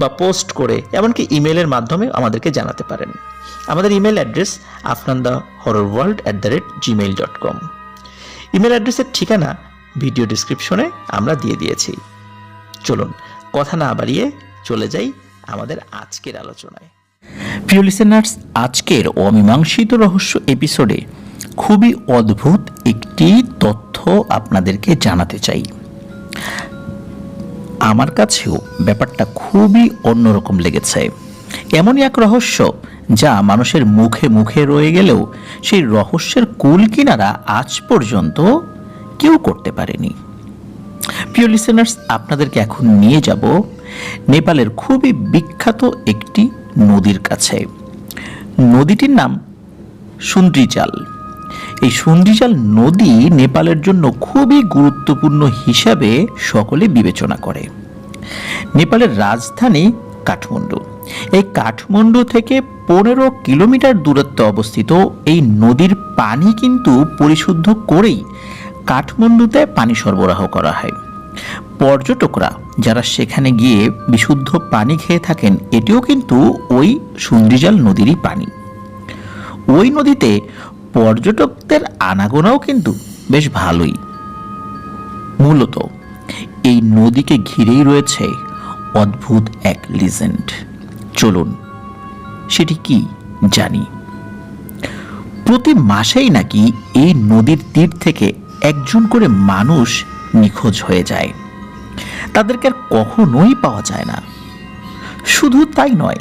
বা পোস্ট করে, এমনকি ইমেলের মাধ্যমে আমাদেরকে জানাতে পারেন। আমাদের email address Afnan the horror world at the rate Gmail dot com email অ্যাড্রেসের ঠিকানা ভিডিও ডিসক্রিপশনে আমরা দিয়ে দিয়েছি। চলুন, কথা না বাড়িয়ে চলে যাই আমাদের আজকের আলোচনায়। প্রিয় লিসেনার্স আজকের অমীমাংসিত রহস্য এপিসোডে খুবই অদ্ভুত একটি তথ্য আপনাদেরকে জানাতে চাই। আমার কাছেও ব্যাপারটা খুবই অন্যরকম লেগেছে। এমনই এক রহস্য যা মানুষের মুখে মুখে রয়ে গেলেও সেই রহস্যের কুল কিনারা আজ পর্যন্ত কেউ করতে পারেনি। প্রিয় লিসেনার্স আপনাদেরকে এখন নিয়ে যাব নেপালের খুবই বিখ্যাত একটি নদীর কাছে। নদীটির নাম সুন্দ্রিজাল। এই সুন্দ্রিজাল নদী নেপালের জন্য খুবই গুরুত্বপূর্ণ হিসাবে সকলে বিবেচনা করে। নেপালের রাজধানী কাঠমান্ডু। এই কাঠমান্ডু থেকে পনেরো কিলোমিটার দূরত্বে অবস্থিত এই নদীর পানি কিন্তু পরিশুদ্ধ করেই কাঠমান্ডুতে পানি সরবরাহ করা হয়। পর্যটকরা যারা সেখানে গিয়ে বিশুদ্ধ পানি খেয়ে থাকেন, এটিও কিন্তু ওই সুন্দ্রিজাল নদীরই পানি। ওই নদীতে পর্যটকদের আনাগোনাও কিন্তু বেশ ভালোই। মূলত, এই নদীকে ঘিরেই রয়েছে অদ্ভুত এক লিজেন্ড চলুন, সেটি কি জানি। প্রতি মাসেই নাকি এই নদীর তীর থেকে একজন করে মানুষ নিখোঁজ হয়ে যায়। তাদেরকে আর কখনোই পাওয়া যায় না। শুধু তাই নয়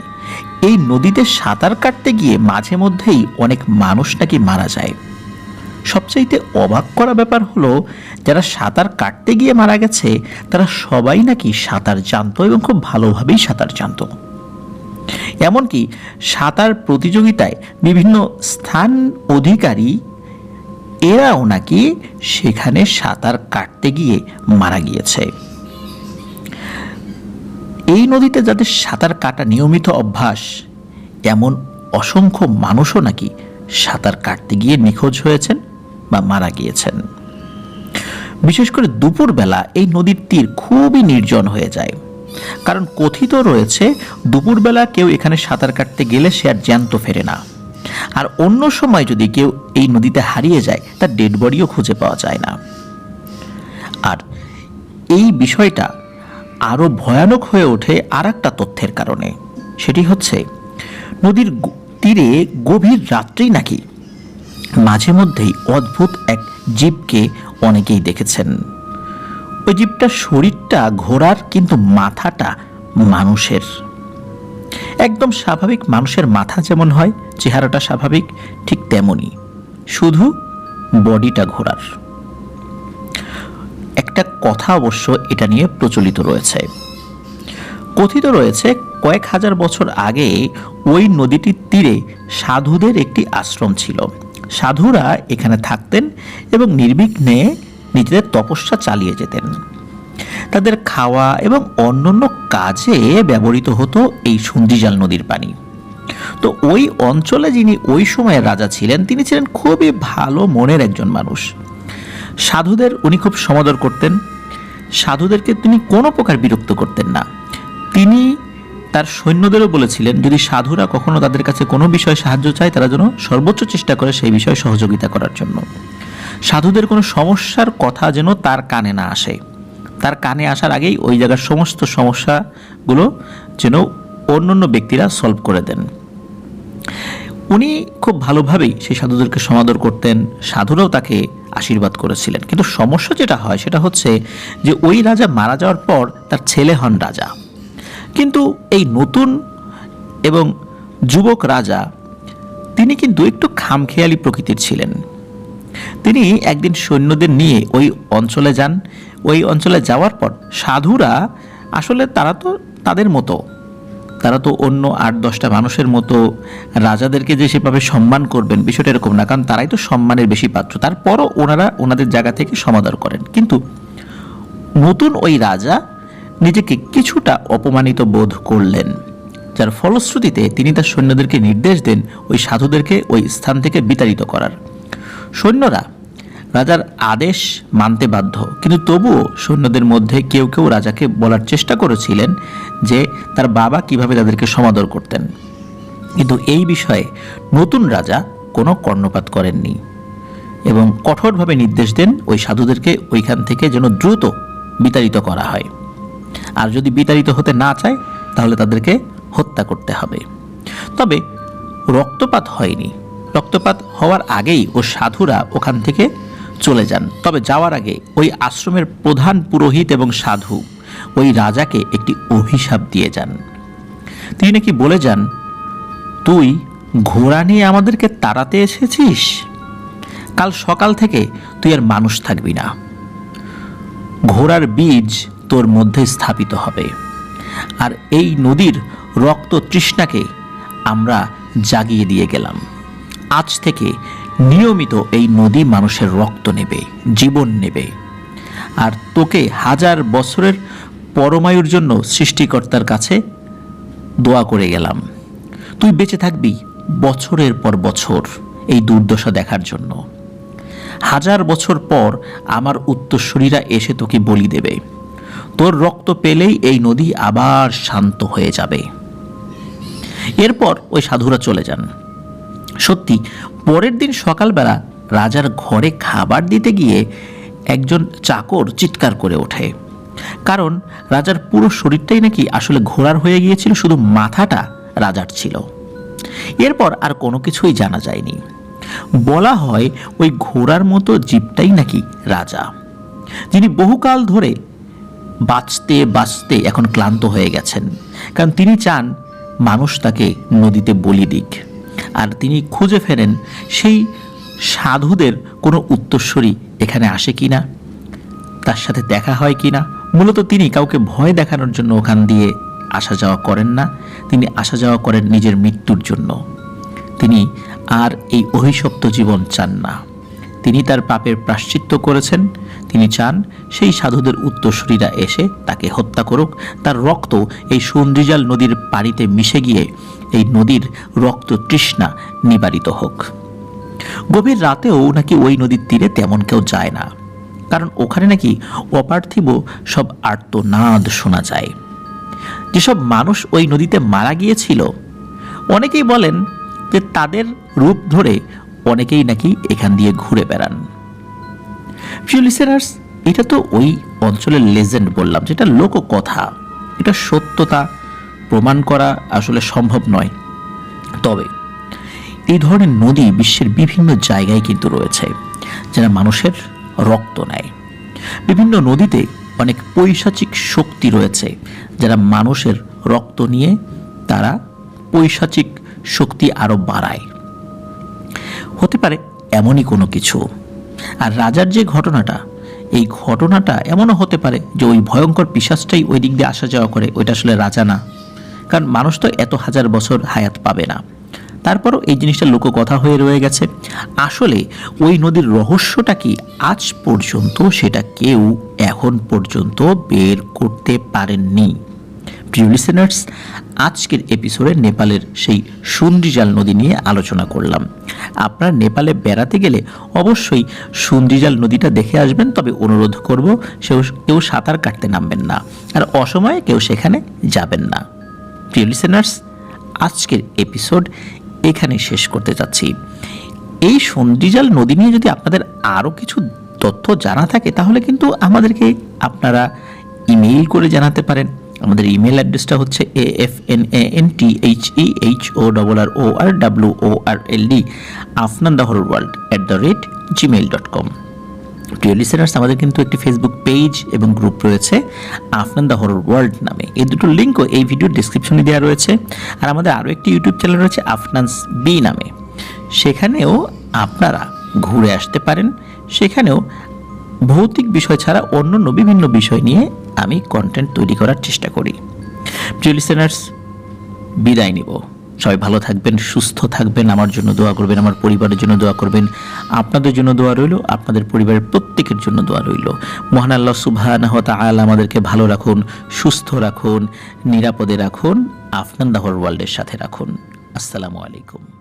এই নদীতে সাঁতার কাটতে গিয়ে মাঝে মধ্যেই অনেক মানুষ নাকি মারা যায়। সবচাইতে অবাক করা ব্যাপার হলো, যারা সাঁতার কাটতে গিয়ে মারা গেছে, তারা সবাই নাকি সাঁতার জানতো এবং খুব ভালোভাবেই সাঁতার জানতো। এমনকি সাঁতার প্রতিযোগিতায় বিভিন্ন স্থান অধিকারী, এরাও নাকি সেখানে সাঁতার কাটতে গিয়ে মারা গিয়েছে। এই নদীতে যাদের সাঁতার কাটা নিয়মিত অভ্যাস এমন অসংখ্য মানুষও নাকি সাঁতার কাটতে গিয়ে নিখোঁজ হয়েছেন বা মারা গিয়েছেন। বিশেষ করে দুপুরবেলা এই নদীর তীর খুবই নির্জন হয়ে যায়। কারণ কথিত রয়েছে, দুপুরবেলা কেউ এখানে সাঁতার কাটতে গেলে সে আর জ্যান্ত ফেরে না। আর অন্য সময় যদি কেউ এই নদীতে হারিয়ে যায়, তার ডেড বডিও খুঁজে পাওয়া যায় না। আর এই বিষয়টা আরও ভয়ানক হয়ে ওঠে আর একটা তথ্যের কারণে। সেটি হচ্ছে, নদীর তীরে গভীর রাত্রেই নাকি? মাঝে মধ্যেই অদ্ভুত এক জীবকে অনেকেই দেখেছেন। ওই জীবটার শরীরটা, ঘোড়ার কিন্তু মাথাটা মানুষের। একদম স্বাভাবিক মানুষের মাথা যেমন হয়, চেহারাটা স্বাভাবিক, ঠিক তেমনই। শুধু বডিটা ঘোড়ার। একটা কথা অবশ্য এটা নিয়ে প্রচলিত রয়েছে। কথিত রয়েছে, কয়েক হাজার বছর আগে ওই নদীটির তীরে সাধুদের একটি আশ্রম ছিল। সাধুরা এখানে থাকতেন এবং নির্বিঘ্নে নিজেদের তপস্যা চালিয়ে যেতেন। তাদের খাওয়া এবং অন্যান্য কাজে ব্যবহৃত হতো এই সুন্দিজাল নদীর পানি। তো ওই অঞ্চলে যিনি ওই সময়ের রাজা ছিলেন, তিনি ছিলেন খুবই ভালো মনের একজন মানুষ। সাধুদের উনি খুব সমাদর করতেন। সাধুদেরকে তিনি কোনো প্রকার বিরক্ত করতেন না। তিনি তার সৈন্যদেরও বলেছিলেন, যদি সাধুরা কখনো তাদের কাছে কোনো বিষয়ে সাহায্য চায়, তারা যেন সর্বোচ্চ চেষ্টা করে সেই বিষয়ে সহযোগিতা করার জন্য। সাধুদের কোনো সমস্যার কথা যেন তার কানে না আসে। তার কানে আসার আগেই ওই জায়গার সমস্ত সমস্যাগুলো যেন অন্য অন্য ব্যক্তিরা সলভ করে দেন। উনি খুব ভালোভাবেই সেই সাধুদেরকে সমাদর করতেন। সাধুরাও তাকে আশীর্বাদ করেছিলেন। কিন্তু সমস্যা যেটা হয়, সেটা হচ্ছে যে ওই রাজা মারা যাওয়ার পর তার ছেলে হন রাজা। কিন্তু এই নতুন এবং যুবক রাজা, তিনি কিন্তু একটু খামখেয়ালি প্রকৃতির ছিলেন। তিনি একদিন সৈন্যদের নিয়ে ওই অঞ্চলে যান। ওই অঞ্চলে যাওয়ার পর সাধুরা আসলে তারা তো তাদের মতো তারা তো অন্য আট, দশটা মানুষের মতো রাজাদেরকে যে সেভাবে সম্মান করবেন, বিষয়টা এরকম না। কারণ তারাই তো সম্মানের বেশি পাত্র। তারপরও ওনারা ওনাদের জায়গা থেকে সমাদর করেন। কিন্তু নতুন ওই রাজা নিজেকে কিছুটা অপমানিত বোধ করলেন। যার ফলশ্রুতিতে তিনি তার সৈন্যদেরকে নির্দেশ দেন ওই সাধুদেরকে ওই স্থান থেকে বিতাড়িত করার। সৈন্যরা রাজার আদেশ মানতে বাধ্য। কিন্তু তবুও সৈন্যদের মধ্যে কেউ কেউ রাজাকে বলার চেষ্টা করেছিলেন যে তার বাবা কীভাবে তাদেরকে সমাদর করতেন। কিন্তু এই বিষয়ে নতুন রাজা কোনো কর্ণপাত করেননি এবং কঠোরভাবে নির্দেশ দেন ওই সাধুদেরকে ওইখান থেকে যেন দ্রুত বিতাড়িত করা হয়। আর যদি বিতাড়িত হতে না চায়, তাহলে তাদেরকে হত্যা করতে হবে। তবে রক্তপাত হয়নি। রক্তপাত হওয়ার আগেই ও সাধুরা ওখান থেকে চলে যান। তবে যাওয়ার আগে ওই আশ্রমের প্রধান পুরোহিত এবং সাধু ওই রাজাকে একটি অভিশাপ দিয়ে যান। তিনি নাকি বলে যান, তুই ঘোড়া নিয়ে আমাদেরকে তাড়াতে এসেছিস? কাল সকাল থেকে তুই আর মানুষ থাকবি না। ঘোড়ার বীজ তোর মধ্যে স্থাপিত হবে। আর এই নদীর রক্ত তৃষ্ণাকে আমরা জাগিয়ে দিয়ে গেলাম। আজ থেকে নিয়মিত এই নদী মানুষের রক্ত নেবে, জীবন নেবে। আর তোকে হাজার বছরের পরমায়ুর জন্য সৃষ্টিকর্তার কাছে দোয়া করে গেলাম। তুই বেঁচে থাকবি বছরের পর বছর এই দুর্দশা দেখার জন্য। হাজার বছর পর আমার উত্তরসূরিরা এসে তোকে বলি দেবে। তোর রক্ত পেলেই এই নদী আবার শান্ত হয়ে যাবে। এরপর ওই সাধুরা চলে যান। সত্যি, পরের দিন সকালবেলা রাজার ঘরে খাবার দিতে গিয়ে একজন চাকর চিৎকার করে ওঠে। কারণ রাজার পুরো শরীরটাই নাকি আসলে ঘোড়ার হয়ে গিয়েছিল, শুধু মাথাটা রাজার ছিল। এরপর আর কোনো কিছুই জানা যায়নি। বলা হয় ওই ঘোড়ার মতো জীবটাই নাকি রাজা, যিনি বহুকাল ধরে বাঁচতে বাঁচতে এখন ক্লান্ত হয়ে গেছেন। কারণ তিনি চান মানুষ তাকে নদীতে বলি দিক। আর তিনি খুঁজে ফেরেন সেই সাধুদের কোনো উত্তরস্বরী এখানে আসে কি না তার সাথে দেখা হয় কি না মূলত তিনি কাউকে ভয় দেখানোর জন্য ওখান দিয়ে আসা যাওয়া করেন না। তিনি আসা যাওয়া করেন নিজের মৃত্যুর জন্য। তিনি আর এই অভিশপ্ত জীবন চান না। তিনি তার পাপের প্রাশ্চিত্য করেছেন। তিনি চান সেই সাধুদের উত্তরসূরিরা এসে তাকে হত্যা করুক। তার রক্ত এই সন্দ্রিজাল নদীর পানিতে মিশে গিয়ে এই নদীর রক্ত তৃষ্ণা নিবারিত হোক। গভীর রাতেও নাকি ওই নদীর তীরে তেমন কেউ যায় না। কারণ ওখানে নাকি অপার্থিব সব আর্তনাদ শোনা যায়। যেসব মানুষ ওই নদীতে মারা গিয়েছিল, অনেকেই বলেন যে তাদের রূপ ধরে অনেকেই নাকি এখান দিয়ে ঘুরে বেড়ান। প্রিয় লিসেনার্স এটা তো ওই অঞ্চলের লেজেন্ড বললাম, যেটা লোককথা। এটা সত্যতা প্রমাণ করা আসলে সম্ভব নয়। তবে, এই ধরনের নদী বিশ্বের বিভিন্ন জায়গায় কিন্তু রয়েছে যারা মানুষের রক্ত নেয়। বিভিন্ন নদীতে অনেক পৈশাচিক শক্তি রয়েছে, যারা মানুষের রক্ত নিয়ে তারা পৈশাচিক শক্তি আরও বাড়ায়। হতে পারে এমনই কোনো কিছু। আর রাজার যে ঘটনাটা, এই ঘটনাটা এমনও হতে পারে যে ওই ভয়ঙ্কর পিসাসটাই ওই দিক দিয়ে আসা যাওয়া করে, ওইটা আসলে রাজা না। কারণ মানুষ তো এত হাজার বছর হায়াত পাবে না। তারপরও এই জিনিসটা লোককথা হয়ে রয়ে গেছে। আসলে ওই নদীর রহস্যটা কি আজ পর্যন্ত সেটা কেউ এখন পর্যন্ত বের করতে পারেননি। প্রিয় লিসেনার্স আজকের এপিসোডে নেপালের সেই সুন্দ্রিজাল নদী নিয়ে আলোচনা করলাম। আপনারা নেপালে বেড়াতে গেলে অবশ্যই সুন্দ্রিজাল নদীটা দেখে আসবেন, তবে অনুরোধ করব সেও, কেউ সাঁতার কাটতে নামবেন না, আর অসময়ে কেউ সেখানে যাবেন না। প্রিয় লিসেনার্স আজকের এপিসোড এখানে শেষ করতে চাচ্ছি। এই সন্ধিজাল নদী নিয়ে যদি আপনাদের আরও কিছু তথ্য জানা থাকে, তাহলে কিন্তু আমাদেরকে আপনারা ইমেইল করে জানাতে পারেন। আমাদের ইমেল অ্যাড্রেসটা হচ্ছে A F N A N T H E H O double R O R W O R L D Afnan the horror world at the rate Gmail dot com প্রিয় listeners আমাদের কিন্তু একটি Facebook page এবং group রয়েছে Afnan the horror world নামে। এই দুটো লিঙ্কও এই ভিডিওর ডিসক্রিপশনে দেওয়া রয়েছে। আর আমাদের আরও একটি ইউটিউব চ্যানেল রয়েছে আফনান্স বি নামে। সেখানেও আপনারা ঘুরে আসতে পারেন। সেখানেও ভৌতিক বিষয় ছাড়া অন্য অন্য বিভিন্ন বিষয় নিয়ে আমি কন্টেন্ট তৈরি করার চেষ্টা করি। প্রিয় লিসেনার্স বিদায় নিব। সবাই ভালো থাকবেন, সুস্থ থাকবেন, আমার জন্য দোয়া করবেন, আমার পরিবারের জন্য দোয়া করবেন, আপনাদের জন্য দোয়া রইল, আপনাদের পরিবারের প্রত্যেকের জন্য দোয়া রইল। মহান আল্লাহ সুবহানাহু ওয়া তাআলা আমাদেরকে ভালো রাখুন, সুস্থ রাখুন, নিরাপদে রাখুন, আফনান দাহর ওয়ার্ল্ডের সাথে রাখুন। আসসালামু আলাইকুম।